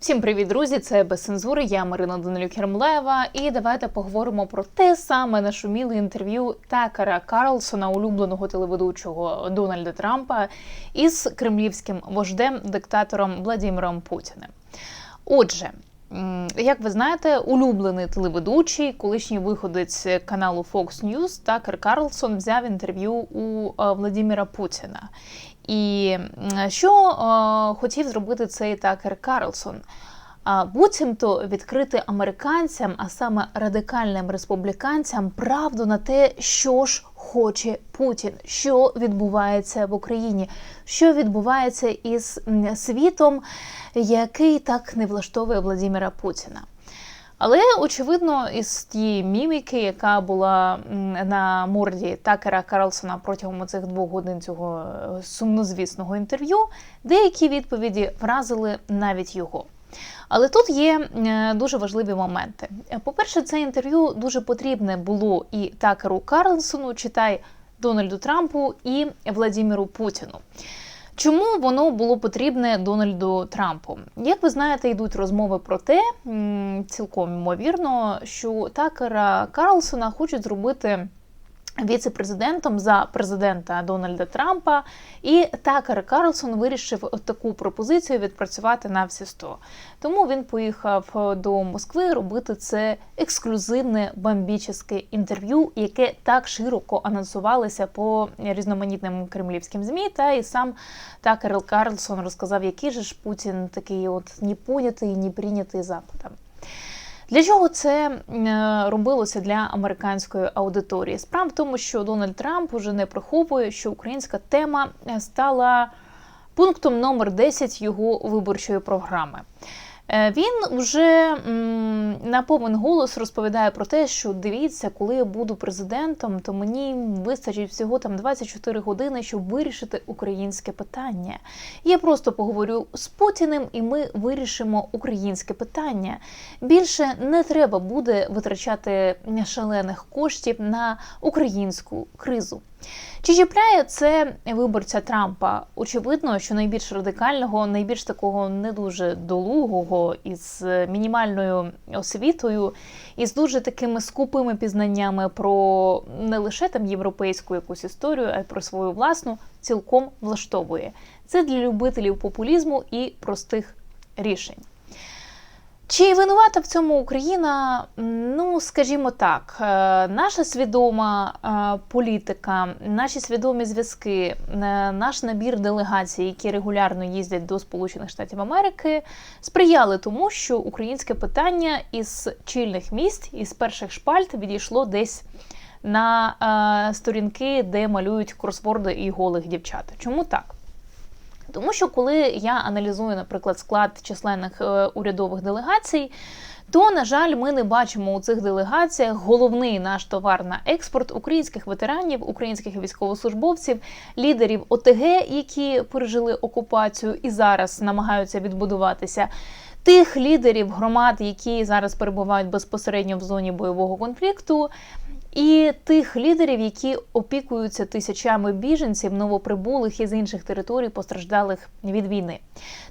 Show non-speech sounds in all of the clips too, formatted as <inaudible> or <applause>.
Всім привіт, друзі! Це без цензури. Я Марина Данилюк Хермлева. І давайте поговоримо про те саме нашуміле інтерв'ю Такера Карлсона, улюбленого телеведучого Дональда Трампа, із кремлівським вождем диктатором Владимиром Путіним. Отже. Як ви знаєте, улюблений телеведучий, колишній виходець каналу Fox News Такер Карлсон взяв інтерв'ю у е, Владимира Путіна. І що е, хотів зробити цей Такер Карлсон? Буцімто відкрити американцям, а саме радикальним республіканцям, правду на те, що ж хоче Путін, що відбувається в Україні, що відбувається із світом, який так не влаштовує Владимира Путіна. Але очевидно, із тієї міміки, яка була на морді Такера Карлсона протягом цих двох годин цього е, сумнозвісного інтерв'ю, деякі відповіді вразили навіть його. Але тут є дуже важливі моменти. По-перше, це інтерв'ю дуже потрібне було і Такеру Карлсону, читай Дональду Трампу і Владимиру Путіну. Чому воно було потрібне Дональду Трампу? Як ви знаєте, йдуть розмови про те, цілком ймовірно, що Такера Карлсона хочуть зробити віце-президентом за президента Дональда Трампа, і Такер Карлсон вирішив таку пропозицію відпрацювати на всі 100. Тому він поїхав до Москви робити це ексклюзивне бомбічне інтерв'ю, яке так широко анонсувалося по різноманітним кремлівським змі. Та і сам Такер Карлсон розказав, який же ж Путін такий, от непонятий, не прийнятий Западом. Для чого це е, робилося для американської аудиторії? Справа в тому, що Дональд Трамп уже не приховує, що українська тема стала пунктом номер 10 його виборчої програми. Е, Він вже на повен голос розповідає про те, що дивіться, коли я буду президентом, то мені вистачить всього там 24 години, щоб вирішити українське питання. Я просто поговорю з Путіним, і ми вирішимо українське питання. Більше не треба буде витрачати шалених коштів на українську кризу. Чи чіпляє це виборця Трампа? Очевидно, що найбільш радикального, найбільш такого не дуже долугого, із мінімальною освітою, із дуже такими скупими пізнаннями про не лише там європейську якусь історію, а й про свою власну, цілком влаштовує. Це для любителів популізму і простих рішень. Чи винувата в цьому Україна? Ну, скажімо так, е, наша свідома е, політика, наші свідомі зв'язки, е, наш набір делегацій, які регулярно їздять до Сполучених Штатів Америки, сприяли тому, що українське питання із чільних міст, із перших шпальт відійшло десь на сторінки, де малюють кросворди і голих дівчат. Чому так? Тому що коли я аналізую, наприклад, склад численних е, урядових делегацій, то, на жаль, ми не бачимо у цих делегаціях головний наш товар на експорт українських ветеранів, українських військовослужбовців, лідерів ОТГ, які пережили окупацію і зараз намагаються відбудуватися. Тих лідерів громад, які зараз перебувають безпосередньо в зоні бойового конфлікту, і тих лідерів, які опікуються тисячами біженців, новоприбулих із інших територій, постраждалих від війни.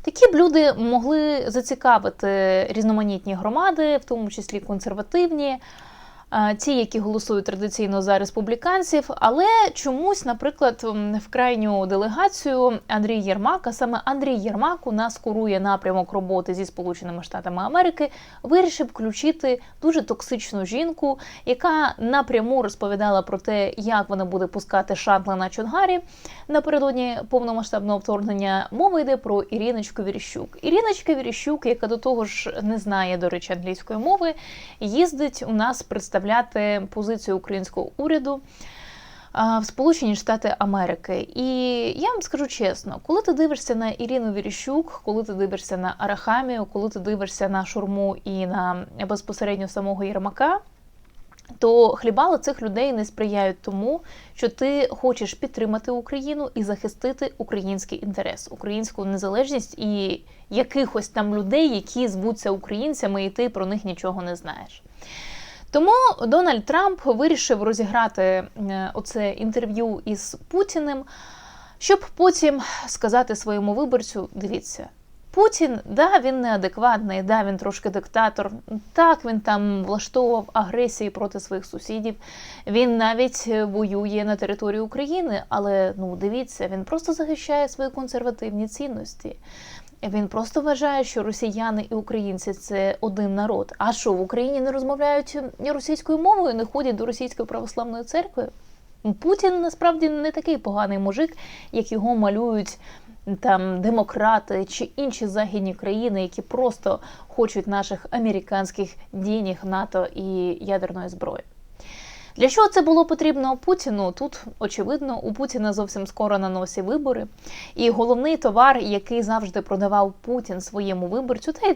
Такі б люди могли зацікавити різноманітні громади, в тому числі консервативні. Е, Ті, які голосують традиційно за республіканців, але чомусь, наприклад, в крайню делегацію Андрій Єрмак, а саме Андрій Єрмак у нас курує напрямок роботи зі Сполученими Штатами Америки, вирішив включити дуже токсичну жінку, яка напряму розповідала про те, як вона буде пускати шатли на Чонгарі напередодні повномасштабного вторгнення. Мова йде про Іриночку Віріщук. Іриночка Віріщук, яка до того ж не знає, до речі, англійської мови, їздить у нас представляти позицію українського уряду. В Сполучені Штати Америки, і я вам скажу чесно, коли ти дивишся на Ірину Віріщук, коли ти дивишся на Арахамію, коли ти дивишся на Шурму і на безпосередньо самого Єрмака, то хлібали цих людей не сприяють тому, що ти хочеш підтримати Україну і захистити український інтерес, українську незалежність і якихось там людей, які звуться українцями, і ти про них нічого не знаєш. Тому Дональд Трамп вирішив розіграти е, оце інтерв'ю із Путіним, щоб потім сказати своєму виборцю: дивіться, Путін, да, він неадекватний, да, він трошки диктатор. Так, він там влаштовував агресії проти своїх сусідів. Він навіть е, воює на території України, але ну дивіться, він просто захищає свої консервативні цінності. Він просто вважає, що росіяни і українці це один народ. А що в Україні не розмовляють російською мовою, не ходять до російської православної церкви? Путін насправді не такий поганий мужик, як його малюють там демократи чи інші західні країни, які просто хочуть наших американських денег, НАТО і ядерної зброї. Для чого це було потрібно Путіну? Тут очевидно, у Путіна зовсім скоро на носі вибори. І головний товар, який завжди продавав Путін своєму виборцю, та й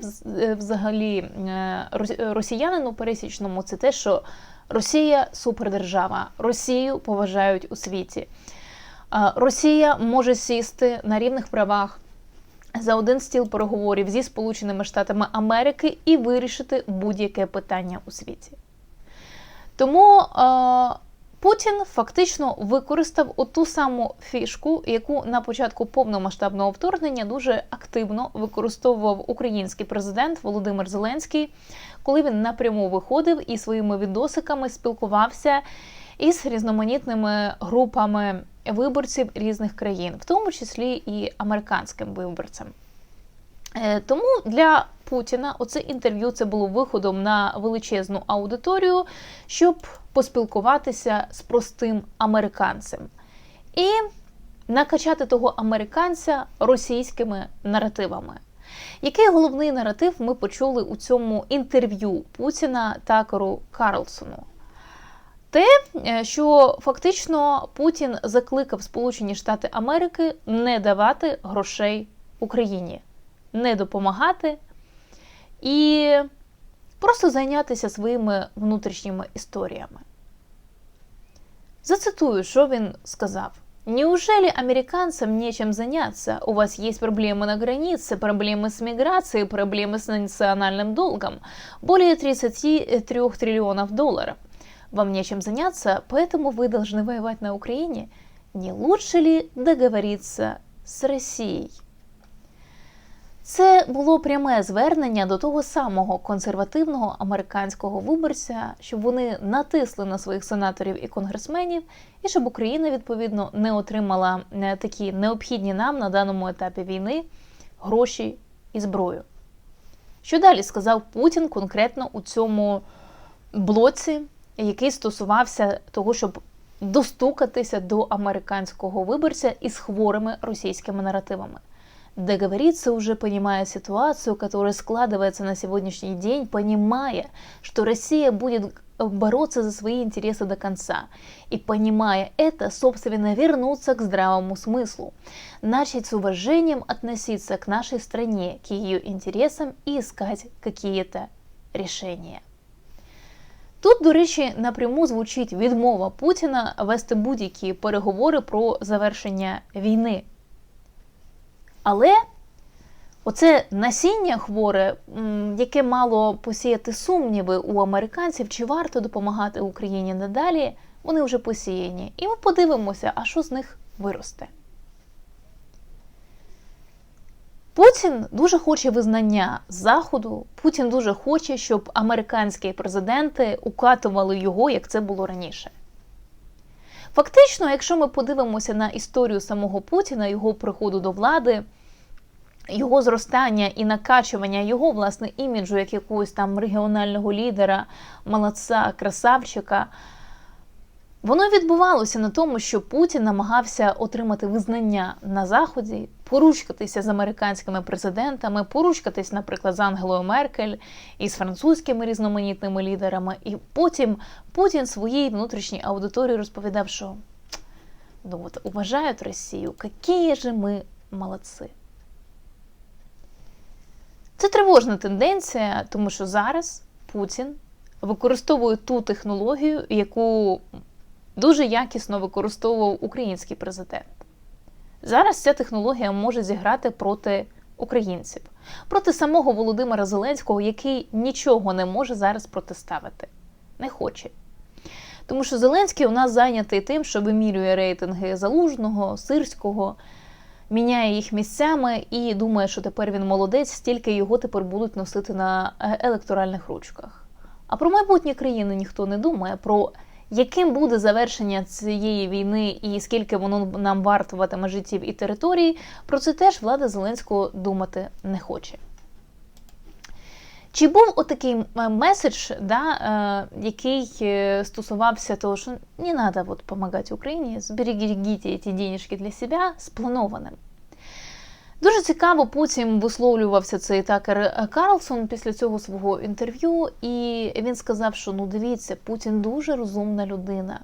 взагалі е, росіянину пересічному, це те, що Росія супердержава, Росію поважають у світі. Росія може сісти на рівних правах за один стіл переговорів зі Сполученими Штатами Америки і вирішити будь-яке питання у світі. Тому Путін фактично використав оту саму фішку, яку на початку повномасштабного вторгнення дуже активно використовував український президент Володимир Зеленський, коли він напряму виходив і своїми відосиками спілкувався із різноманітними групами виборців різних країн, в тому числі і американським виборцям. Е, тому для Путіна оце інтерв'ю це було виходом на величезну аудиторію, щоб поспілкуватися з простим американцем і накачати того американця російськими наративами. Який головний наратив ми почули у цьому інтерв'ю Путіна Такеру Карлсону? те, е, що фактично Путін закликав Сполучені Штати Америки не давати грошей Україні, не допомагати і просто зайнятися своїми внутрішніми історіями. Зацитую, що він сказав. Неужели американцам нечем заняться? У вас есть проблемы на границе, проблемы с миграцией, проблемы с национальным долгом. Более 33 триллионов долларов вам нечем заняться, поэтому вы должны воевать на Украине. Не лучше ли договориться з Росією? Це було пряме звернення до того самого консервативного американського виборця, щоб вони натисли на своїх сенаторів і конгресменів, і щоб Україна відповідно не отримала е, такі необхідні нам на даному етапі війни гроші і зброю. Що далі сказав Путін конкретно у цьому блоці який стосувався того, щоб достукатися до американського виборця із хворими російськими наративами. Договориться уже понимая ситуацию, которая складывается на сегодняшний день, понимая, что Россия будет бороться за свои интересы до конца. И понимая это, собственно, вернуться к здравому смыслу. Начать с уважением относиться к нашей стране, к ее интересам и искать какие-то решения. Тут, до речі, напряму звучить відмова Путіна вести будь-які переговори про завершення війни. Але оце насіння хворе, яке мало посіяти сумніви у американців, чи варто допомагати Україні надалі, вони вже посіяні. І ми подивимося, а що з них виросте. Путін дуже хоче визнання Заходу. Путін дуже хоче, щоб американські президенти укатували його, як це було раніше. Фактично, якщо ми подивимося на історію самого Путіна, його приходу до влади, його зростання і накачування його власне іміджу як якогось там регіонального лідера, молодця, красавчика. Воно відбувалося на тому, що Путін намагався отримати визнання на Заході, поручкатися з американськими президентами, поручкатись, наприклад, з Ангелою Меркель і з французькими різноманітними лідерами. І потім Путін своїй внутрішній аудиторії розповідав, що ну от, уважають Росію, які же ми молодці. Це тривожна тенденція, тому що зараз Путін використовує ту технологію, яку дуже якісно використовував український президент. Зараз ця технологія може зіграти проти українців, проти самого Володимира Зеленського, який нічого не може зараз протиставити. Не хоче. Тому що Зеленський у нас зайнятий тим, що вимірює рейтинги Залужного, Сирського, міняє їх місцями і думає, що тепер він молодець, стільки його тепер будуть носити на е, електоральних ручках. А про майбутнє країни ніхто не думає. Про яким буде завершення цієї війни і скільки воно нам вартуватиме життів і територій, про це теж влада Зеленського думати не хоче. Чи був отакий меседж, да, е, який е, стосувався того, що не треба допомагати Україні, зберігіть ці денежки для себе спланованим? Дуже цікаво, потім висловлювався цей такер Карлсон після цього свого інтерв'ю, і він сказав, що ну дивіться, Путін дуже розумна людина.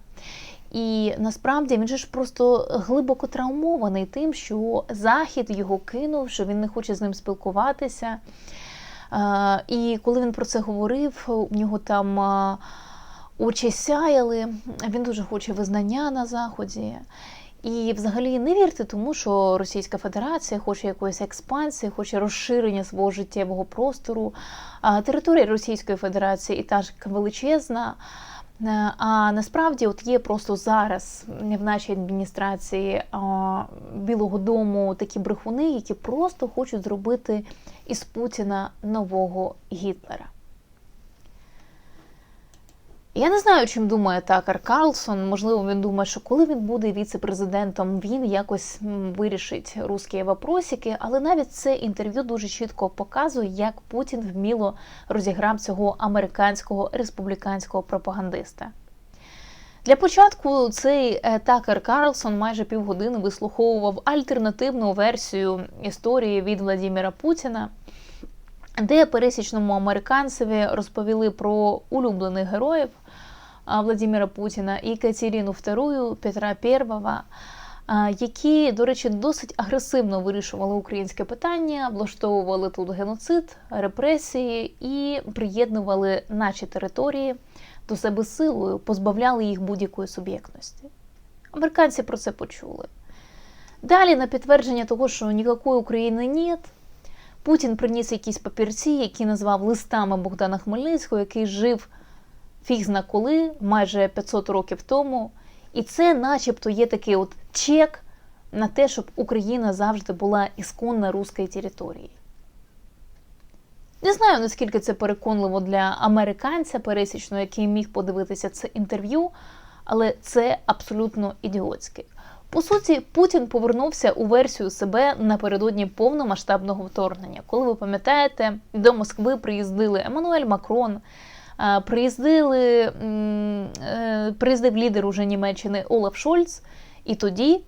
І насправді він же ж просто глибоко травмований тим, що Захід його кинув, що він не хоче з ним спілкуватися. І коли він про це говорив, у нього там очі сяяли, він дуже хоче визнання на Заході. І взагалі не вірте тому, що Російська Федерація хоче якоїсь експансії, хоче розширення свого життєвого простору. Територія Російської Федерації і та ж величезна. Е, а насправді, от є просто зараз в нашій адміністрації Білого Дому такі брехуни, які просто хочуть зробити із Путіна нового Гітлера. Я не знаю, чим думає Такар Карлсон. Можливо, він думає, що коли він буде віце-президентом, він якось вирішить русські вопросики, але навіть це інтерв'ю дуже чітко показує, як Путін вміло розіграв цього американського республіканського пропагандиста. Для початку цей е, Такер Карлсон майже півгодини вислуховував альтернативну версію історії від Владимира Путіна де пересічному американцеві розповіли про улюблених героїв Владимира Путіна і Катерину II, Петра І, які, до речі, досить агресивно вирішували українське питання, влаштовували тут геноцид, репресії і приєднували наші території до себе силою, позбавляли їх будь-якої суб'єктності. Американці про це почули. Далі, на підтвердження того, що ніякої України нет, Путін приніс якісь папірці, які назвав листами Богдана Хмельницького, який жив фіг зна коли, майже 500 років тому. І це, начебто, є такий от чек на те, щоб Україна завжди була ісконна руської території. Не знаю, наскільки це переконливо для американця пересічного, який міг подивитися це інтерв'ю, але це абсолютно ідіотське. По суті, Путін повернувся у версію себе напередодні повномасштабного вторгнення. Коли ви пам'ятаєте, до Москви приїздили Еммануель Макрон, приїздили, е, приїздив лідер уже Німеччини Олаф Шольц, і тоді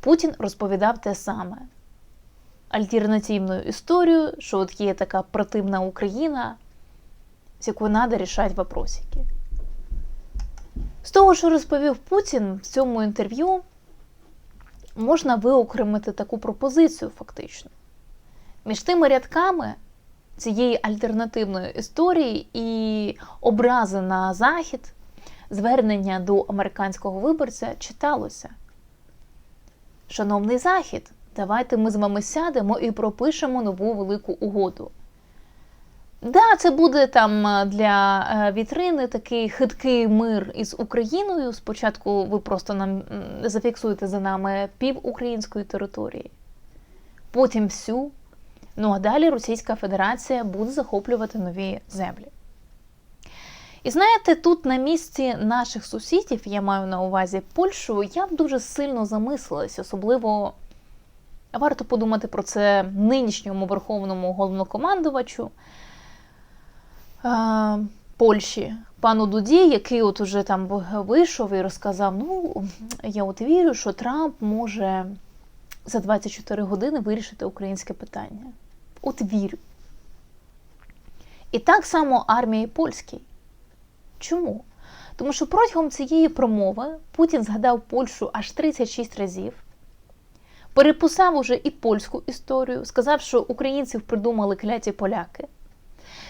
Путін розповідав те саме. Альтернативну історію, що от є така противна Україна, з якою треба рішати вопросики. З того, що розповів Путін в цьому інтерв'ю, можна виокремити таку пропозицію фактично. Між тими рядками цієї альтернативної історії і образи на захід, звернення до американського виборця читалося. Шановний Захід, давайте ми з вами сядемо і пропишемо нову велику угоду. Да, це буде там е, для е, вітрини такий хиткий мир із Україною. Спочатку ви просто нам зафіксуєте за нами пів української території, потім всю. Ну а далі Російська Федерація буде захоплювати нові землі. І знаєте, тут на місці наших сусідів, я маю на увазі Польщу, я б дуже сильно замислилась, особливо варто подумати про це нинішньому верховному головнокомандувачу. Польщі, пану Дуді, який от уже там вийшов і розказав: ну, я от вірю, що Трамп може за 24 години вирішити українське питання. От вірю. І так само армії польській. Чому? Тому що протягом цієї промови Путін згадав Польщу аж 36 разів, переписав уже і польську історію, сказав, що українців придумали кляті поляки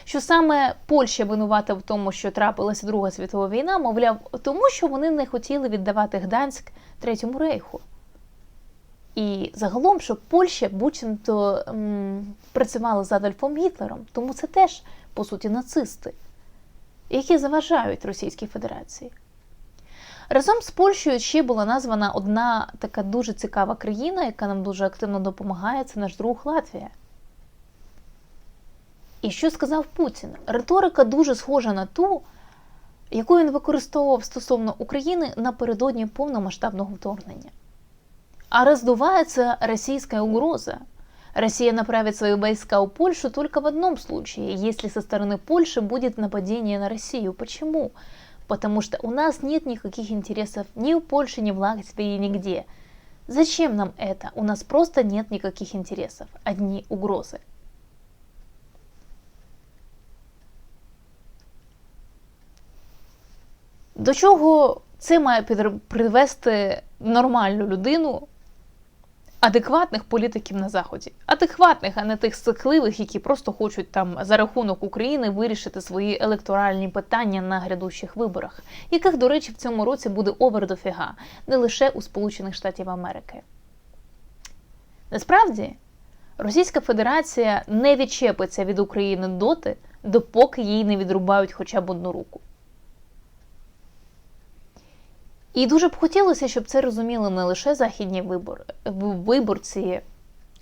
що саме Польща винувата в тому, що трапилася Друга світова війна, мовляв, тому що вони не хотіли віддавати Гданськ Третьому рейху. І загалом, що Польща буцімто працювала з Адольфом Гітлером, тому це теж, по суті, нацисти, які заважають Російській Федерації. Разом з Польщею ще була названа одна така дуже цікава країна, яка нам дуже активно допомагає, це наш друг Латвія. І що сказав Путін? Риторика дуже схожа на ту, яку він використовував стосовно України напередодні повномасштабного вторгнення А раздувается российская угроза. Россия направит свои войска в Польшу только в одном случае, если со стороны Польши будет нападение на Россию. Почему? Потому что у нас нет никаких интересов ни в Польше, ни в Латвии, нигде. Зачем нам это? У нас просто нет никаких интересов, одни угрозы. До чого це має привести нормальну людину, адекватних політиків на Заході? Адекватних, а не тих сикливих, які просто хочуть там за рахунок України вирішити свої електоральні питання на грядущих виборах, яких, до речі, в цьому році буде овер дофіга, не лише у Сполучених Штатів Америки. Насправді, Російська Федерація не відчепиться від України доти, допоки їй не відрубають хоча б одну руку. І дуже б хотілося, щоб це розуміли не лише західні вибори, виборці,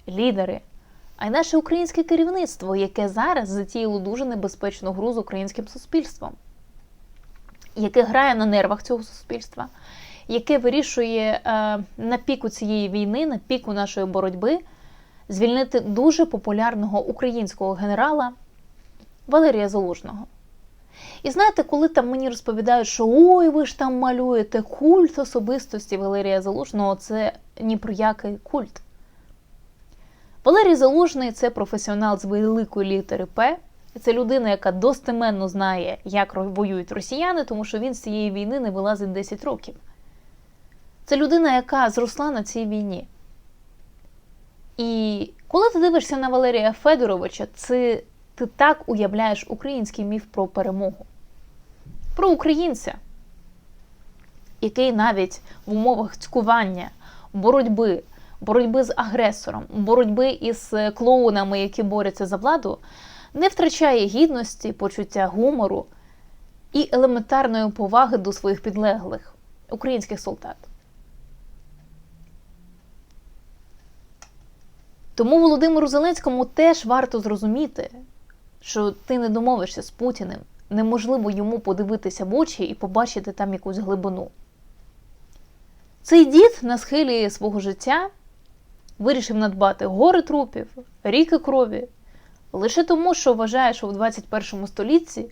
лідери, а й наше українське керівництво, яке зараз затіяло дуже небезпечну гру з українським суспільством, яке грає на нервах цього суспільства, яке вирішує е, на піку цієї війни, на піку нашої боротьби, звільнити дуже популярного українського генерала Валерія Залужного. І знаєте, коли там мені розповідають, що ой, ви ж там малюєте культ особистості Валерія Залужного, це ні про який культ. Валерій Залужний це професіонал з великої літери П. Це людина, яка достеменно знає, як воюють росіяни, тому що він з цієї війни не вилазить 10 років. Це людина, яка зросла на цій війні. І коли ти дивишся на Валерія Федоровича, це ти так уявляєш український міф про перемогу, про українця, який навіть в умовах цькування, боротьби, боротьби з агресором, боротьби із клоунами, які борються за владу, не втрачає гідності, почуття гумору і елементарної поваги до своїх підлеглих українських солдат. Тому Володимиру Зеленському теж варто зрозуміти, що ти не домовишся з Путіним, неможливо йому подивитися в очі і побачити там якусь глибину. Цей дід на схилі свого життя вирішив надбати гори трупів, ріки крові, лише тому, що вважає, що в 21 столітті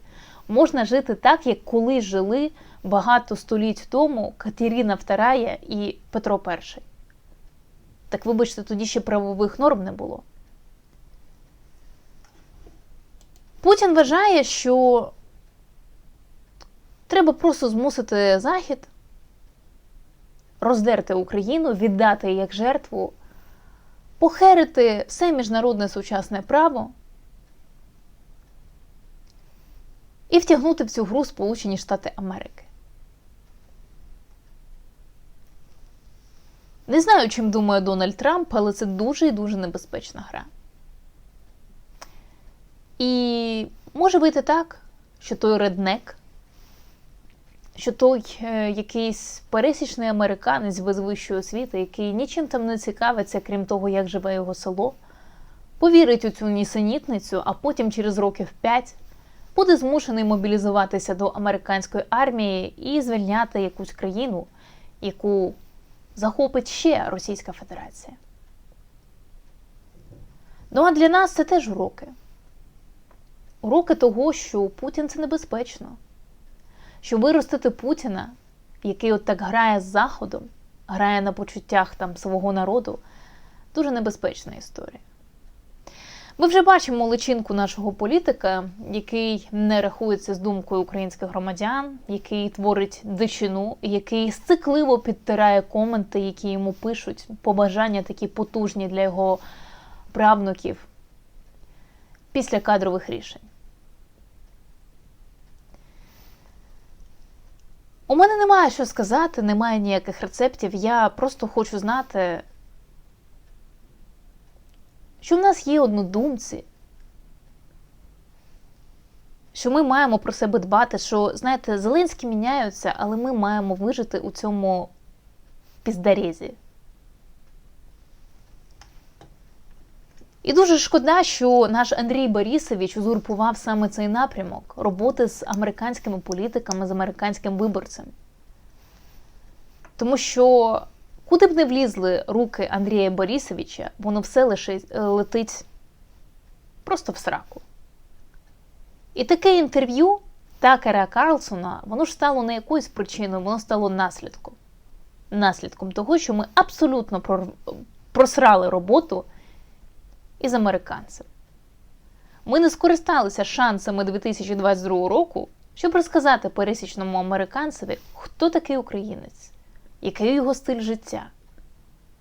можна жити так, як колись жили багато століть тому Катерина II і Петро І. Так, вибачте, тоді ще правових норм не було. Путін вважає, що треба просто змусити Захід роздерти Україну, віддати її як жертву, похерити все міжнародне сучасне право і втягнути в цю гру Сполучені Штати Америки. Не знаю, чим думає Дональд Трамп, але це дуже і дуже небезпечна гра. І може бути так, що той реднек, що той е, якийсь пересічний американець без вищої освіти, який нічим там не цікавиться, крім того, як живе його село, повірить у цю нісенітницю, а потім через років п'ять буде змушений мобілізуватися до американської армії і звільняти якусь країну, яку захопить ще Російська Федерація. Ну а для нас це теж уроки. Уроки того, що Путін це небезпечно. Що виростити Путіна, який от так грає з Заходом, грає на почуттях там свого народу, дуже небезпечна історія. Ми вже бачимо личинку нашого політика, який не рахується з думкою українських громадян, який творить дичину, який сцикливо підтирає коменти, які йому пишуть, побажання такі потужні для його правнуків після кадрових рішень. У мене немає що сказати, немає ніяких рецептів. Я просто хочу знати, що в нас є однодумці, що ми маємо про себе дбати, що, знаєте, Зеленські міняються, але ми маємо вижити у цьому піздарезі. І дуже шкода, що наш Андрій Борисович узурпував саме цей напрямок роботи з американськими політиками, з американським виборцем. Тому що куди б не влізли руки Андрія Борисовича, воно все лише е, летить просто в сраку. І таке інтерв'ю Такера Карлсона, воно ж стало не якоюсь причиною, воно стало наслідком. Наслідком того, що ми абсолютно просрали роботу із американцем. Ми не скористалися шансами 2022 року, щоб розказати пересічному американцеві, хто такий українець, який його стиль життя,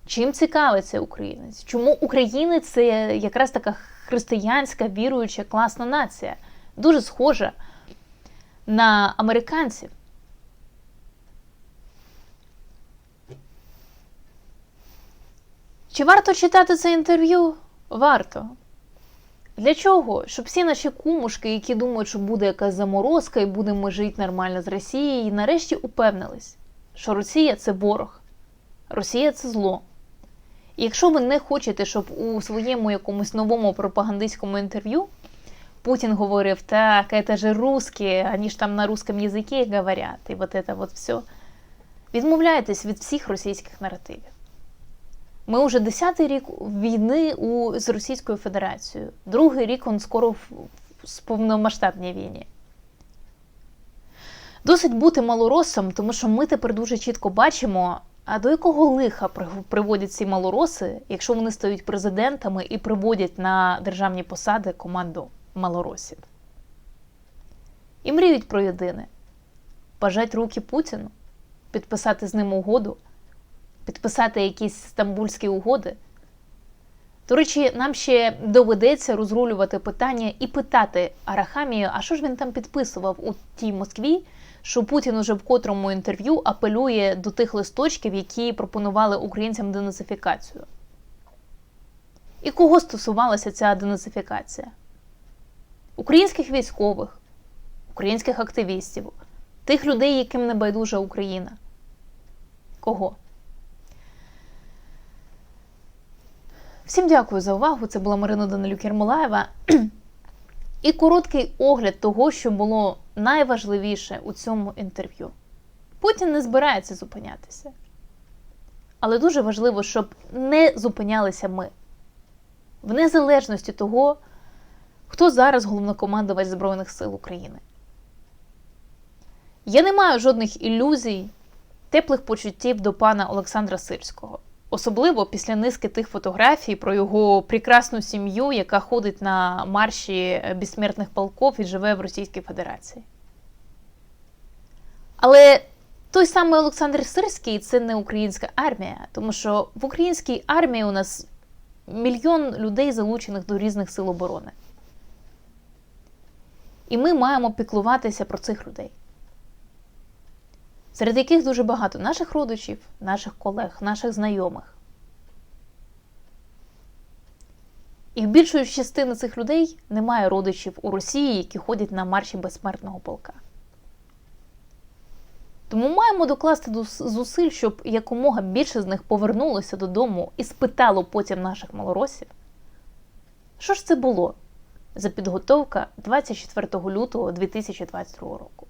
чим цікавиться українець, чому українець це якраз така християнська, віруюча, класна нація, дуже схожа на американців. Чи варто читати це інтерв'ю? Варто. Для чого? Щоб всі наші кумушки, які думають, що буде якась заморозка і будемо жити нормально з Росією, нарешті упевнились, що Росія це ворог, Росія це зло. І якщо ви не хочете, щоб у своєму якомусь новому пропагандистському інтерв'ю Путін говорив, так, это же русские, они ж там на русском языке говорят, і вот это вот все. Відмовляйтесь від всіх російських наративів. Ми вже десятий рік війни у, з Російською Федерацією. Другий рік він скоро в, в повномасштабній війні. Досить бути малоросом, тому що ми тепер дуже чітко бачимо, а до якого лиха приводять ці малороси, якщо вони стають президентами і приводять на державні посади команду малоросів. І мріють про єдине пожать руки Путіну, підписати з ним угоду підписати якісь стамбульські угоди. До речі, нам ще доведеться розрулювати питання і питати Арахамію, а що ж він там підписував у тій Москві, що Путін уже в котрому інтерв'ю апелює до тих листочків, які пропонували українцям денацифікацію. І кого стосувалася ця денацифікація? Українських військових, українських активістів, тих людей, яким не байдужа Україна. Кого? Всім дякую за увагу. Це була Марина Данилюк Ярмолаєва. <clears throat> І короткий огляд того, що було найважливіше у цьому інтерв'ю. Путін не збирається зупинятися. Але дуже важливо, щоб не зупинялися ми. В незалежності того, хто зараз головнокомандувач Збройних сил України. Я не маю жодних ілюзій, теплих почуттів до пана Олександра Сирського. Особливо після низки тих фотографій про його прекрасну сім'ю, яка ходить на марші безсмертних полков і живе в Російській Федерації. Але той самий Олександр Сирський це не українська армія, тому що в українській армії у нас мільйон людей, залучених до різних сил оборони. І ми маємо піклуватися про цих людей серед яких дуже багато наших родичів, наших колег, наших знайомих. І в більшої частини цих людей немає родичів у Росії, які ходять на марші безсмертного полка. Тому маємо докласти зусиль, щоб якомога більше з них повернулося додому і спитало потім наших малоросів, що ж це було за підготовка 24 лютого 2022 року.